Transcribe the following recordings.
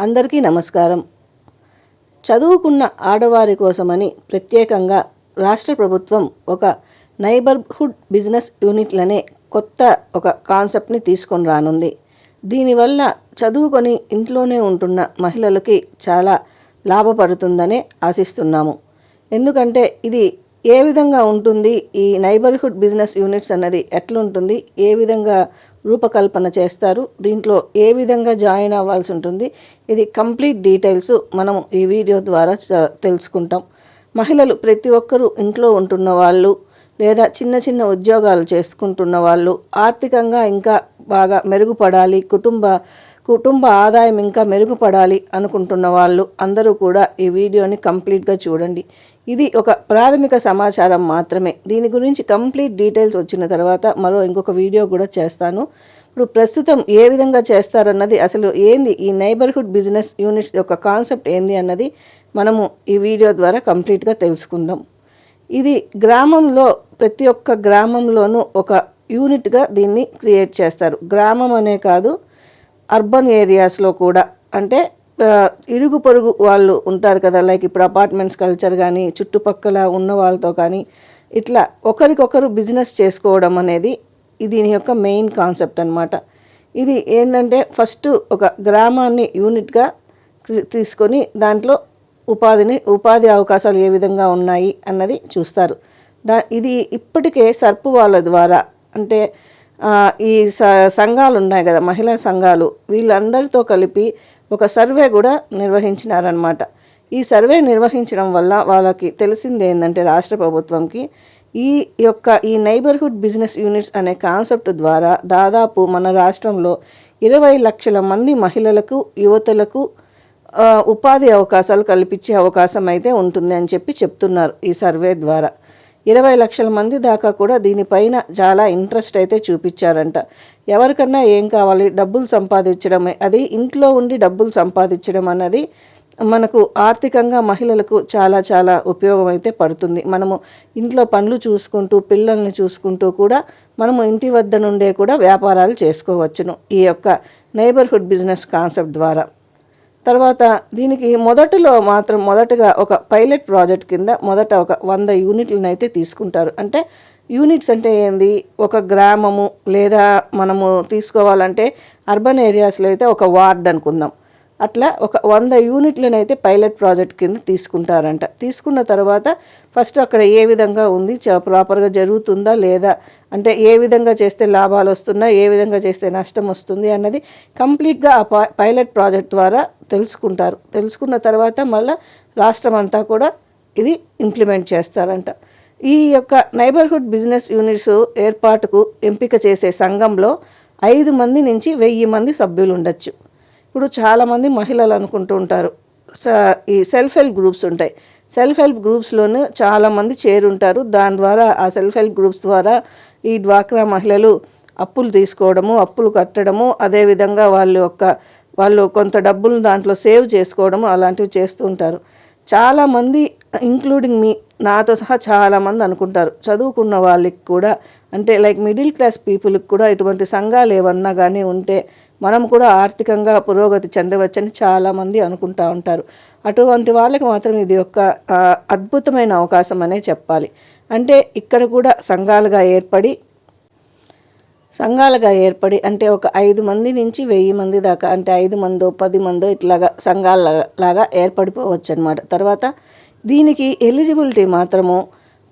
అందరికీ నమస్కారం. చదువుకున్న ఆడవారి కోసమని ప్రత్యేకంగా రాష్ట్ర ప్రభుత్వం ఒక నైబర్హుడ్ బిజినెస్ యూనిట్లనే కొత్త ఒక కాన్సెప్ట్ని తీసుకొని రానుంది. దీనివల్ల చదువుకొని ఇంట్లోనే ఉంటున్న మహిళలకి చాలా లాభపడుతుందనే ఆశిస్తున్నాము. ఎందుకంటే ఇది ఏ విధంగా ఉంటుంది ఈ నైబర్హుడ్ బిజినెస్ యూనిట్స్ అన్నది ఎట్లుంటుంది ఏ విధంగా రూపకల్పన చేస్తారు. దీంట్లో ఏ విధంగా జాయిన్ అవ్వాల్సి ఉంటుంది ఇది కంప్లీట్ డీటెయిల్స్ మనం ఈ వీడియో ద్వారా తెలుసుకుంటాం. మహిళలు ప్రతి ఒక్కరూ ఇంట్లో ఉంటున్న వాళ్ళు లేదా చిన్న చిన్న ఉద్యోగాలు చేసుకుంటున్న వాళ్ళు ఆర్థికంగా ఇంకా బాగా మెరుగుపడాలి కుటుంబ కుటుంబ ఆదాయం ఇంకా మెరుగుపడాలి అనుకుంటున్న వాళ్ళు అందరూ కూడా ఈ వీడియోని కంప్లీట్గా చూడండి. ఇది ఒక ప్రాథమిక సమాచారం మాత్రమే. దీని గురించి కంప్లీట్ డీటెయిల్స్ వచ్చిన తర్వాత మరో ఇంకొక వీడియో కూడా చేస్తాను. ఇప్పుడు ప్రస్తుతం ఏ విధంగా చేస్తారన్నది అసలు ఏంది ఈ నైబర్హుడ్ బిజినెస్ యూనిట్స్ యొక్క కాన్సెప్ట్ ఏంది అన్నది మనము ఈ వీడియో ద్వారా కంప్లీట్గా తెలుసుకుందాం. ఇది గ్రామంలో ప్రతి ఒక్క గ్రామంలోనూ ఒక యూనిట్గా దీన్ని క్రియేట్ చేస్తారు. గ్రామం అనే కాదు అర్బన్ ఏరియాస్లో కూడా. అంటే ఇరుగు పొరుగు వాళ్ళు ఉంటారు కదా లైక్ ఇప్పుడు అపార్ట్మెంట్స్ కల్చర్ కానీ చుట్టుపక్కల ఉన్న వాళ్ళతో కానీ ఇట్లా ఒకరికొకరు బిజినెస్ చేసుకోవడం అనేది దీని యొక్క మెయిన్ కాన్సెప్ట్ అనమాట ఇది ఏంటంటే ఫస్ట్ ఒక గ్రామాన్ని యూనిట్గా తీసుకొని దాంట్లో ఉపాధిని ఉపాధి అవకాశాలు ఏ విధంగా ఉన్నాయి అన్నది చూస్తారు. దా ఇది ఇప్పటికే సర్పు వాళ్ళ ద్వారా అంటే ఈ స సంఘాలు ఉన్నాయి కదా మహిళా సంఘాలు వీళ్ళందరితో కలిపి ఒక సర్వే కూడా నిర్వహించినారనమాట ఈ సర్వే నిర్వహించడం వల్ల వాళ్ళకి తెలిసింది ఏంటంటే రాష్ట్ర ప్రభుత్వంకి ఈ యొక్క ఈ నైబర్హుడ్ బిజినెస్ యూనిట్స్ అనే కాన్సెప్ట్ ద్వారా దాదాపు మన రాష్ట్రంలో ఇరవై లక్షల మంది మహిళలకు యువతలకు ఉపాధి అవకాశాలు కల్పించే అవకాశం అయితే ఉంటుంది అని చెప్పి చెప్తున్నారు ఈ సర్వే ద్వారా. ఇరవై లక్షల మంది దాకా కూడా దీనిపైన చాలా ఇంట్రెస్ట్ అయితే చూపించారంట. ఎవరికన్నా ఏం కావాలి? డబ్బులు సంపాదించడమే. అది ఇంట్లో ఉండి డబ్బులు సంపాదించడం అన్నది మనకు ఆర్థికంగా మహిళలకు చాలా చాలా ఉపయోగం అయితే పడుతుంది. మనము ఇంట్లో పనులు చూసుకుంటూ పిల్లల్ని చూసుకుంటూ కూడా మనము ఇంటి వద్ద నుండే కూడా వ్యాపారాలు చేసుకోవచ్చును. ఈ యొక్క నైబర్హుడ్ బిజినెస్ కాన్సెప్ట్ ద్వారా. తర్వాత దీనికి మొదటిలో మాత్రం మొదటగా ఒక పైలట్ ప్రాజెక్ట్ కింద మొదట ఒక వంద యూనిట్లను అయితే తీసుకుంటారు. అంటే యూనిట్స్ అంటే ఏంది? ఒక గ్రామము లేదా మనము తీసుకోవాలంటే అర్బన్ ఏరియాస్లో అయితే ఒక వార్డ్ అనుకుందాం. అట్లా ఒక వంద యూనిట్లనైతే పైలట్ ప్రాజెక్ట్ కింద తీసుకుంటారంట. తీసుకున్న తర్వాత ఫస్ట్ అక్కడ ఏ విధంగా ఉంది చ- ప్రాపర్గా జరుగుతుందా లేదా అంటే ఏ విధంగా చేస్తే లాభాలు వస్తున్నాయి ఏ విధంగా చేస్తే నష్టం వస్తుంది అన్నది కంప్లీట్గా ఆ పైలట్ ప్రాజెక్ట్ ద్వారా తెలుసుకుంటారు. తెలుసుకున్న తర్వాత మళ్ళీ రాష్ట్రం అంతా కూడా ఇది ఇంప్లిమెంట్ చేస్తారంట. ఈ యొక్క నైబర్హుడ్ బిజినెస్ యూనిట్స్ ఏర్పాటుకు ఎంపిక చేసే సంఘంలో ఐదు మంది నుంచి వెయ్యి మంది సభ్యులు ఉండొచ్చు ఇప్పుడు చాలామంది మహిళలు అనుకుంటూ ఉంటారు. స ఈ సెల్ఫ్ హెల్ప్ గ్రూప్స్ ఉంటాయి. సెల్ఫ్ హెల్ప్ గ్రూప్స్లోనూ చాలామంది చేరుంటారు. దాని ద్వారా ఆ సెల్ఫ్ హెల్ప్ గ్రూప్స్ ద్వారా ఈ డ్వాక్రా మహిళలు అప్పులు తీసుకోవడము అప్పులు కట్టడము అదేవిధంగా వాళ్ళ యొక్క వాళ్ళు కొంత డబ్బులు దాంట్లో సేవ్ చేసుకోవడము అలాంటివి చేస్తూ ఉంటారు. చాలామంది ఇంక్లూడింగ్ మీ నాతో సహా చాలామంది అనుకుంటారు. చదువుకున్న వాళ్ళకి కూడా అంటే లైక్ మిడిల్ క్లాస్ పీపుల్కి కూడా ఇటువంటి సంఘాలు ఏమన్నా కానీ ఉంటే మనం కూడా ఆర్థికంగా పురోగతి చెందవచ్చని చాలామంది అనుకుంటా ఉంటారు. అటువంటి వాళ్ళకి మాత్రం ఇది ఒక అద్భుతమైన అవకాశం అనే చెప్పాలి. అంటే ఇక్కడ కూడా సంఘాలుగా ఏర్పడి సంఘాలుగా ఏర్పడి అంటే ఒక ఐదు మంది నుంచి వెయ్యి మంది దాకా అంటే ఐదు మందో పది మందో ఇట్లాగా సంఘాల లాగా ఏర్పడిపోవచ్చు అనమాట తర్వాత దీనికి ఎలిజిబిలిటీ మాత్రము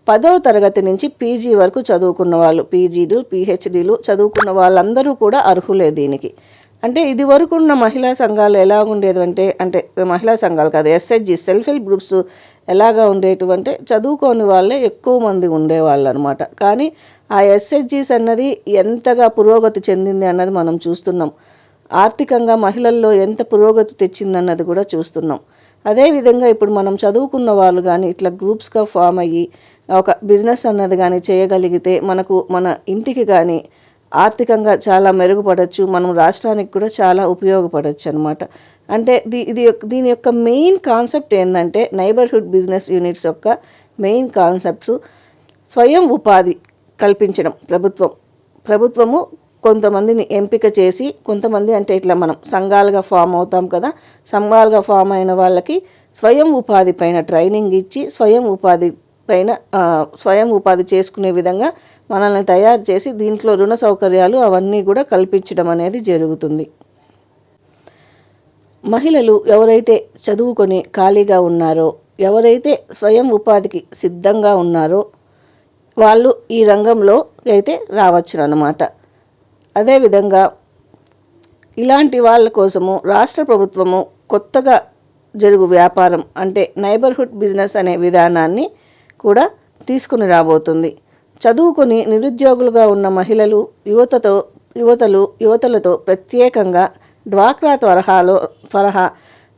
పదవ తరగతి నుంచి పీజీ వరకు చదువుకున్న వాళ్ళు పీజీలు పీహెచ్డీలు చదువుకున్న వాళ్ళందరూ కూడా అర్హులే దీనికి. అంటే ఇది వరకు ఉన్న మహిళా సంఘాలు ఎలా ఉండేది అంటే అంటే మహిళా సంఘాలు కాదు ఎస్హెచ్జి సెల్ఫ్ హెల్ప్ గ్రూప్స్ ఎలాగా ఉండేటివంటే చదువుకోని వాళ్ళే ఎక్కువ మంది ఉండేవాళ్ళు అనమాట కానీ ఆ ఎస్హెచ్జీస్ అన్నది ఎంతగా పురోగతి చెందింది అన్నది మనం చూస్తున్నాం. ఆర్థికంగా మహిళల్లో ఎంత పురోగతి తెచ్చిందన్నది కూడా చూస్తున్నాం. అదేవిధంగా ఇప్పుడు మనం చదువుకున్న వాళ్ళు కానీ ఇట్లా గ్రూప్స్గా ఫామ్ అయ్యి ఒక బిజినెస్ అన్నది కానీ చేయగలిగితే మనకు మన ఇంటికి కానీ ఆర్థికంగా చాలా మెరుగుపడవచ్చు మనం రాష్ట్రానికి కూడా చాలా ఉపయోగపడవచ్చు అనమాట అంటే దీ ఇది దీని యొక్క మెయిన్ కాన్సెప్ట్ ఏంటంటే నైబర్హుడ్ బిజినెస్ యూనిట్స్ యొక్క మెయిన్ కాన్సెప్ట్స్. స్వయం ఉపాధి కల్పించడం ప్రభుత్వం. ప్రభుత్వము కొంతమందిని ఎంపిక చేసి కొంతమంది అంటే ఇట్లా మనం సంఘాలుగా ఫామ్ అవుతాం కదా సంఘాలుగా ఫామ్ అయిన వాళ్ళకి స్వయం ఉపాధి పైన ట్రైనింగ్ ఇచ్చి స్వయం ఉపాధి పైన స్వయం ఉపాధి చేసుకునే విధంగా మనల్ని తయారు చేసి దీంట్లో రుణ సౌకర్యాలు అవన్నీ కూడా కల్పించడం అనేది జరుగుతుంది. మహిళలు ఎవరైతే చదువుకొని ఖాళీగా ఉన్నారో ఎవరైతే స్వయం ఉపాధికి సిద్ధంగా ఉన్నారో వాళ్ళు ఈ రంగంలో అయితే రావచ్చు అన్నమాట అదేవిధంగా ఇలాంటి వాళ్ళ కోసము రాష్ట్ర ప్రభుత్వము కొత్తగా జరుగు వ్యాపారం అంటే నైబర్హుడ్ బిజినెస్ అనే విధానాన్ని కూడా తీసుకుని రాబోతుంది. చదువుకొని నిరుద్యోగులుగా ఉన్న మహిళలు యువతతో యువతలు యువతలతో ప్రత్యేకంగా డ్వాక్రా తరహాలో తరహా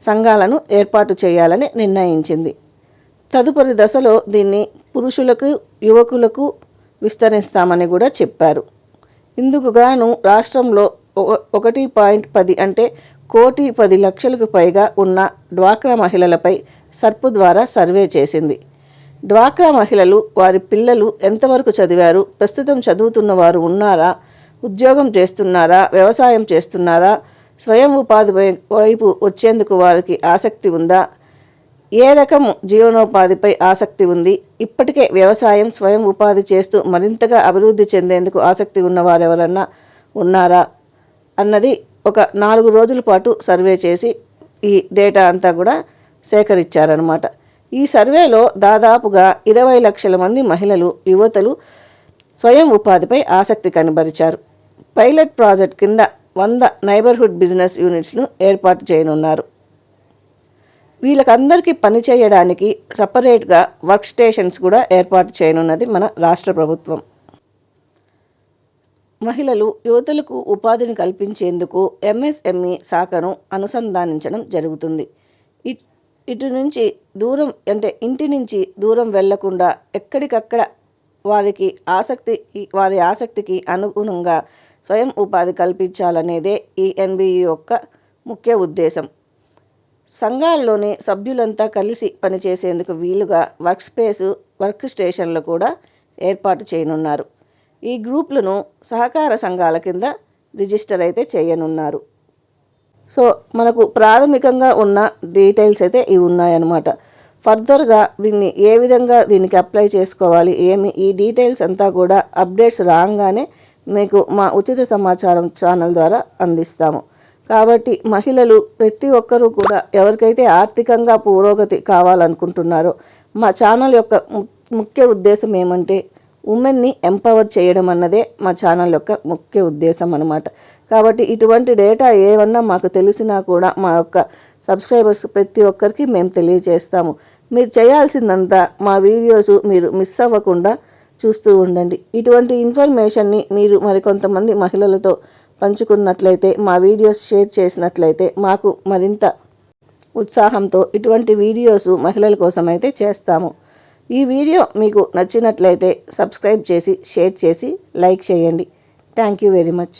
సంఘాలను ఏర్పాటు చేయాలని నిర్ణయించింది. తదుపరి దశలో దీన్ని పురుషులకు యువకులకు విస్తరిస్తామని కూడా చెప్పారు. ఇందుకు గాను రాష్ట్రంలో ఒక- ఒకటి పాయింట్ పది అంటే కోటి పది లక్షలకు పైగా ఉన్న డ్వాక్రా మహిళలపై సర్పు ద్వారా సర్వే చేసింది. డ్వాక్రా మహిళలు వారి పిల్లలు ఎంతవరకు చదివారు? ప్రస్తుతం చదువుతున్న వారు ఉన్నారా? ఉద్యోగం చేస్తున్నారా? వ్యవసాయం చేస్తున్నారా? స్వయం ఉపాధి వైపు వచ్చేందుకు వారికి ఆసక్తి ఉందా? ఏ రకము జీవనోపాధిపై ఆసక్తి ఉంది? ఇప్పటికే వ్యవసాయం స్వయం ఉపాధి చేస్తూ మరింతగా అభివృద్ధి చెందేందుకు ఆసక్తి ఉన్న వారెవరన్నా ఉన్నారా? అన్నది ఒక నాలుగు రోజుల పాటు సర్వే చేసి ఈ డేటా అంతా కూడా సేకరించారనమాట ఈ సర్వేలో దాదాపుగా ఇరవై లక్షల మంది మహిళలు యువతలు స్వయం ఉపాధిపై ఆసక్తి కనబరిచారు. పైలట్ ప్రాజెక్ట్ కింద వంద నైబర్హుడ్ బిజినెస్ యూనిట్స్ను ఏర్పాటు చేయనున్నారు. వీళ్ళకందరికీ పని చేయడానికి సపరేట్గా వర్క్ స్టేషన్స్ కూడా ఏర్పాటు చేయనున్నది మన రాష్ట్ర ప్రభుత్వం. మహిళలు యువతలకు ఉపాధిని కల్పించేందుకు ఎంఎస్ఎంఈ శాఖను అనుసంధానించడం జరుగుతుంది. ఇటు నుంచి దూరం అంటే ఇంటి నుంచి దూరం వెళ్ళకుండా ఎక్కడికక్కడ వారికి ఆసక్తి వారి ఆసక్తికి అనుగుణంగా స్వయం ఉపాధి కల్పించాలనేదే ఈ ఎన్బిఈ యొక్క ముఖ్య ఉద్దేశం. సంఘాల్లోని సభ్యులంతా కలిసి పనిచేసేందుకు వీలుగా వర్క్ స్పేసు వర్క్ స్టేషన్లు కూడా ఏర్పాటు చేయనున్నారు. ఈ గ్రూపులను సహకార సంఘాల కింద రిజిస్టర్ అయితే చేయనున్నారు. సో మనకు ప్రాథమికంగా ఉన్న డీటెయిల్స్ అయితే ఇవి ఉన్నాయన్నమాట. ఫర్దర్గా దీన్ని ఏ విధంగా దీనికి అప్లై చేసుకోవాలి ఏమి ఈ డీటెయిల్స్ అంతా కూడా అప్డేట్స్ రాగానే మీకు మా ఉచిత సమాచారం ఛానల్ ద్వారా అందిస్తాము. కాబట్టి మహిళలు ప్రతి ఒక్కరూ కూడా ఎవరికైతే ఆర్థికంగా పురోగతి కావాలనుకుంటున్నారో మా ఛానల్ యొక్క ము- ముఖ్య ఉద్దేశం ఏమంటే ఉమెన్ని ఎంపవర్ చేయడం అన్నదే మా ఛానల్ యొక్క ముఖ్య ఉద్దేశం అనమాట కాబట్టి ఇటువంటి డేటా ఏమన్నా మాకు తెలిసినా కూడా మా యొక్క సబ్స్క్రైబర్స్ ప్రతి ఒక్కరికి మేము తెలియజేస్తాము. మీరు చేయాల్సిందంతా మా వీడియోస్ మీరు మిస్ అవ్వకుండా చూస్తూ ఉండండి. ఇటువంటి ఇన్ఫర్మేషన్ని మీరు మరికొంతమంది మహిళలతో పంచుకున్నట్లయితే మా వీడియోస్ షేర్ చేసినట్లయితే మాకు మరింత ఉత్సాహంతో ఇటువంటి వీడియోస్ మహిళల కోసం అయితే చేస్తాము. ఈ వీడియో మీకు నచ్చినట్లయితే సబ్స్క్రైబ్ చేసి షేర్ చేసి లైక్ చేయండి. Thank you very much